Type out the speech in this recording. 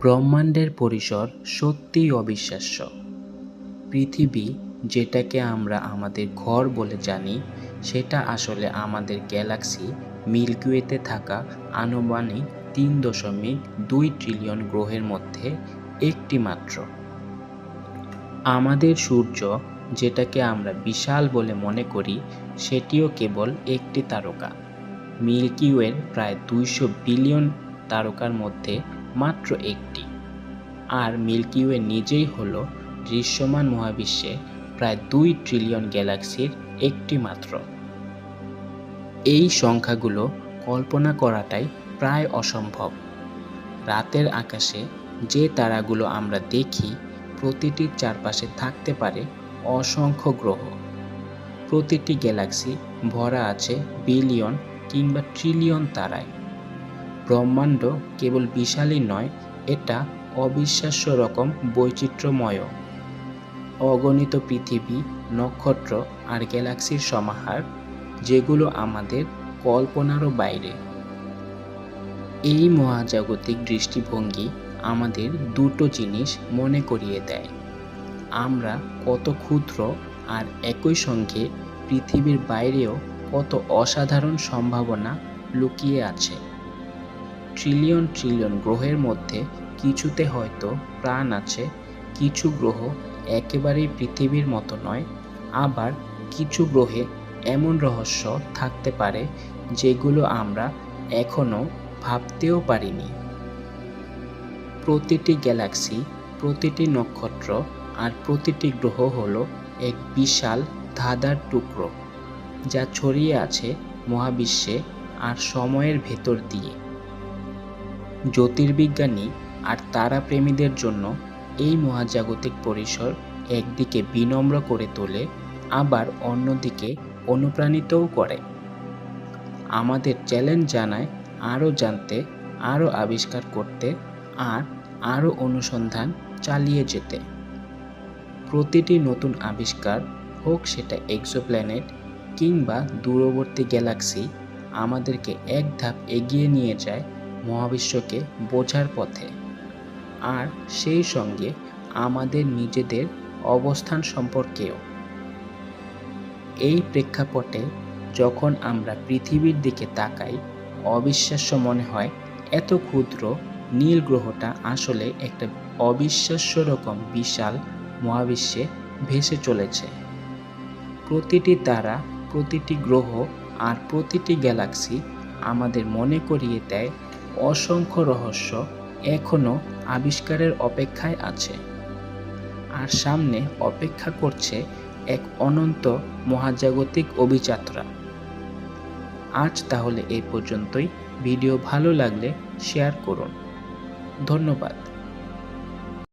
ব্রহ্মাণ্ডের পরিসর সত্যিই অবিশ্বাস্য। পৃথিবী যেটাকে আমরা আমাদের ঘর বলে জানি, সেটা আসলে আমাদের গ্যালাক্সি, মিল্কিওয়েতে থাকা আনুমানিক তিন দশমিক দুই ট্রিলিয়ন গ্রহের মধ্যে একটি মাত্র। আমাদের সূর্য, যেটাকে আমরা বিশাল বলে মনে করি, সেটিও কেবল একটি তারকা। মিল্কিওয়ের প্রায় দুইশো বিলিয়ন তারকার মধ্যে মাত্র একটি। আর মিল্কি ওয়ে নিজেই হল দৃশ্যমান মহাবিশ্বে প্রায় দুই ট্রিলিয়ন গ্যালাক্সির একটি মাত্র। এই সংখ্যাগুলো কল্পনা করাটাই প্রায় অসম্ভব। রাতের আকাশে যে তারাগুলো আমরা দেখি, প্রতিটির চারপাশে থাকতে পারে অসংখ্য গ্রহ। প্রতিটি গ্যালাক্সি ভরা আছে বিলিয়ন কিংবা ট্রিলিয়ন তারায়। ব্রহ্মাণ্ড কেবল বিশালই নয়, এটা অবিশ্বাস্য রকম বৈচিত্র্যময়। অগণিত পৃথিবী, নক্ষত্র আর গ্যালাক্সির সমাহার, যেগুলো আমাদের কল্পনারও বাইরে। এই মহাজাগতিক দৃষ্টিভঙ্গি আমাদের দুটো জিনিস মনে করিয়ে দেয়। আমরা কত ক্ষুদ্র আর একই সঙ্গে পৃথিবীর বাইরেও কত অসাধারণ সম্ভাবনা লুকিয়ে আছে। ট্রিলিয়ন ট্রিলিয়ন গ্রহের মধ্যে কিছুতে হয়তো প্রাণ আছে, কিছু গ্রহ একেবারেই পৃথিবীর মতো নয়, আবার কিছু গ্রহে এমন রহস্য থাকতে পারে যেগুলো আমরা এখনও ভাবতেও পারিনি। প্রতিটি গ্যালাক্সি, প্রতিটি নক্ষত্র আর প্রতিটি গ্রহ হল এক বিশাল ধাঁধার টুকরো যা ছড়িয়ে আছে মহাবিশ্বে আর সময়ের ভেতর দিয়ে। জ্যোতির্বিজ্ঞানী আর তারাপ্রেমীদের জন্য এই মহাজাগতিক পরিসর একদিকে বিনম্র করে তোলে, আবার অন্যদিকে অনুপ্রাণিতও করে। আমাদের চ্যালেঞ্জ জানায় আরও জানতে, আরও আবিষ্কার করতে আর আরও অনুসন্ধান চালিয়ে যেতে। প্রতিটি নতুন আবিষ্কার হোক সেটা এক্সোপ্ল্যানেট কিংবা দূরবর্তী গ্যালাক্সি আমাদেরকে এক ধাপ এগিয়ে নিয়ে যায় মহাবিশ্বকে বোঝার পথে। আর সেই সঙ্গে আমাদের নিজেদের অবস্থান সম্পর্কেও। এই প্রেক্ষাপটে যখন আমরা পৃথিবীর দিকে তাকাই, অবিশ্বাস্য মনে হয় এত ক্ষুদ্র নীল গ্রহটা আসলে একটা অবিশ্বাস্য রকম বিশাল মহাবিশ্বে ভেসে চলেছে। প্রতিটি তারা প্রতিটি গ্রহ আর প্রতিটি গ্যালাক্সি আমাদের মনে করিয়ে দেয় অসংখ্য রহস্য এখনও আবিষ্কারের অপেক্ষায় আছে। আর সামনে অপেক্ষা করছে এক অনন্ত মহাজাগতিক অভিযাত্রা। আজ তাহলে এই পর্যন্তই। ভিডিও ভালো লাগলে শেয়ার করুন। ধন্যবাদ।